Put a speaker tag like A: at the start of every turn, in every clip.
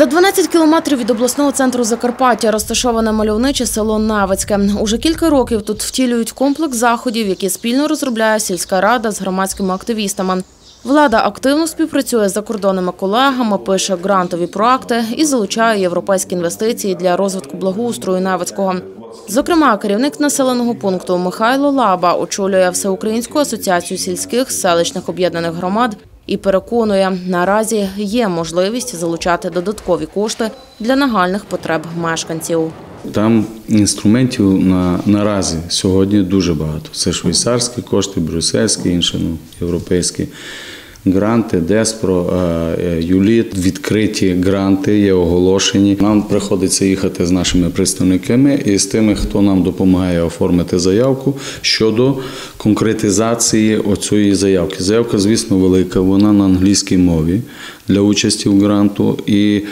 A: За 12 кілометрів від обласного центру Закарпаття розташоване мальовниче село Навицьке. Уже кілька років тут втілюють комплекс заходів, які спільно розробляє сільська рада з громадськими активістами. Влада активно співпрацює з закордонними колегами, пише грантові проекти і залучає європейські інвестиції для розвитку благоустрою Навицького. Зокрема, керівник населеного пункту Михайло Лаба очолює Всеукраїнську асоціацію сільських селищних об'єднаних громад і переконує, наразі є можливість залучати додаткові кошти для нагальних потреб мешканців.
B: Там інструментів на, наразі сьогодні дуже багато. Це швейцарські кошти, брюссельські, інші ну, європейські гранти, Деспро, е, Юліт, відкриті гранти є оголошені. Нам приходиться їхати з нашими представниками і з тими, хто нам допомагає оформити заявку щодо конкретизації оцієї заявки. Заявка, звісно, велика, вона на англійській мові для участі в гранту і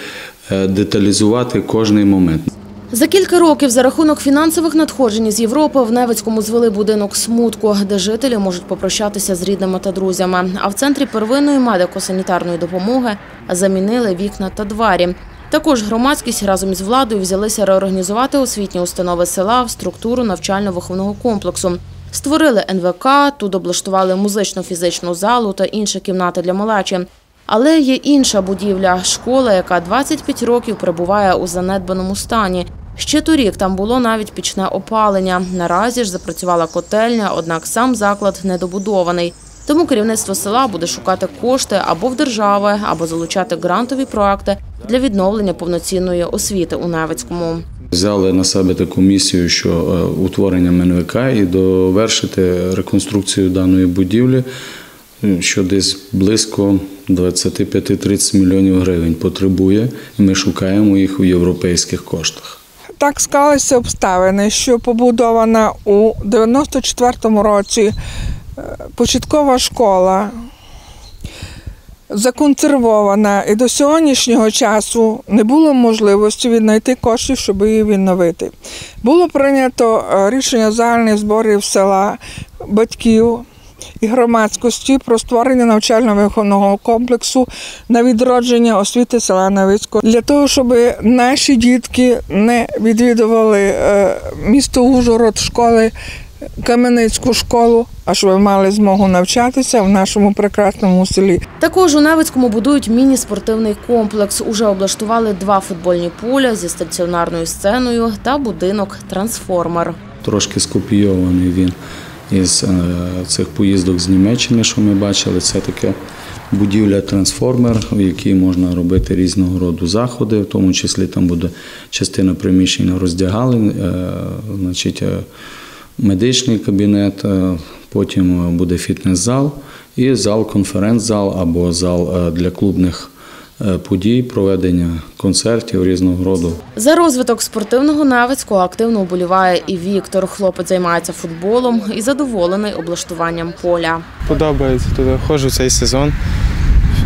B: е, деталізувати кожний момент.
A: За кілька років за рахунок фінансових надходжень з Європи в Невицькому звели будинок смутку, де жителі можуть попрощатися з рідними та друзями. А в центрі первинної медико-санітарної допомоги замінили вікна та двері. Також громадськість разом із владою взялися реорганізувати освітні установи села в структуру навчально-виховного комплексу. Створили НВК, тут облаштували музично-фізичну залу та інші кімнати для малечі. Але є інша будівля – школа, яка 25 років перебуває у занедбаному стані. Ще торік там було навіть пічне опалення. Наразі ж запрацювала котельня, однак сам заклад недобудований. Тому керівництво села буде шукати кошти або в держави, або залучати грантові проекти для відновлення повноцінної освіти у Невицькому.
B: Взяли на себе таку місію, що е, утворення МНВК і довершити реконструкцію даної будівлі, що десь близько 25-30 мільйонів гривень потребує, ми шукаємо їх у європейських коштах.
C: Так склалися обставини, що побудована у 94-му році е, початкова школа законсервована, і до сьогоднішнього часу не було можливості віднайти коштів, щоб її відновити. Було прийнято е, рішення загальних зборів села, батьків і громадськості про створення навчально-виховного комплексу на відродження освіти села Новицького для того, щоб наші дітки не відвідували е, місто Ужгород школи. Кам'яницьку школу, а щоб мали змогу навчатися в нашому прекрасному селі.
A: Також у Невицькому будують міні-спортивний комплекс. Уже облаштували два футбольні поля зі стаціонарною сценою та будинок «Трансформер».
B: Трошки скопійований він із е, цих поїздок з Німеччини, що ми бачили. Це таке будівля-трансформер, в якій можна робити різного роду заходи, в тому числі там буде частина приміщення роздягалень, е, значить, е, медичний кабінет, потім буде фітнес-зал і зал, конференц-зал або зал для клубних подій, проведення концертів різного роду.
A: За розвиток спортивного Невицького активно вболіває і Віктор. Хлопець займається футболом і задоволений облаштуванням поля.
D: Подобається туди. Ходжу цей сезон.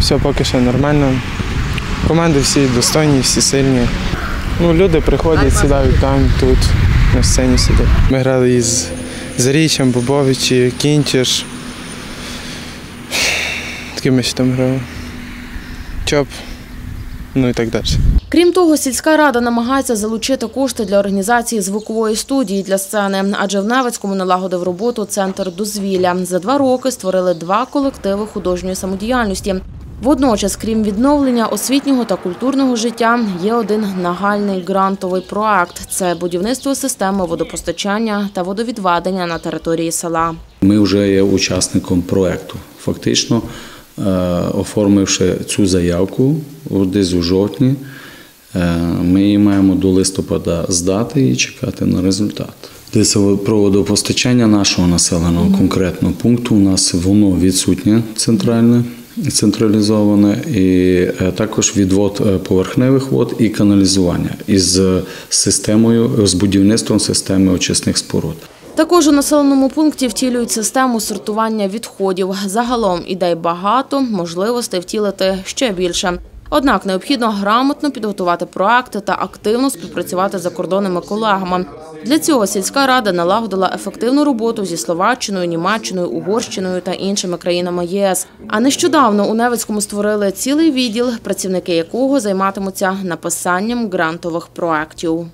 D: Все поки що нормально. Команди всі достойні, всі сильні. Ну, люди приходять, сідають там, тут, на сцені сидять. Ми грали із Зарічем, Бобовичі, Кінтіш. Таким ми ще там грали. Чоп, ну і так далі.
A: Крім того, сільська рада намагається залучити кошти для організації звукової студії для сцени, адже в Невицькому налагодив роботу центр дозвілля. За два роки створили два колективи художньої самодіяльності. Водночас, крім відновлення освітнього та культурного життя, є один нагальний грантовий проект – це будівництво системи водопостачання та водовідведення на території села.
B: Ми вже є учасником проєкту. Фактично, оформивши цю заявку десь у жовтні, е, ми її маємо до листопада здати і чекати на результат. Десь про водопостачання нашого населеного конкретного пункту у нас воно відсутнє центральне. Централізоване і е, також відвод е, поверхневих вод і каналізування із системою з будівництвом системи очисних споруд.
A: Також у населеному пункті втілюють систему сортування відходів. Загалом ідей багато, можливостей втілити ще більше. Однак необхідно грамотно підготувати проекти та активно співпрацювати з закордонними колегами. Для цього сільська рада налагодила ефективну роботу зі Словаччиною, Німеччиною, Угорщиною та іншими країнами ЄС. А нещодавно у Невицькому створили цілий відділ, працівники якого займатимуться написанням грантових проєктів.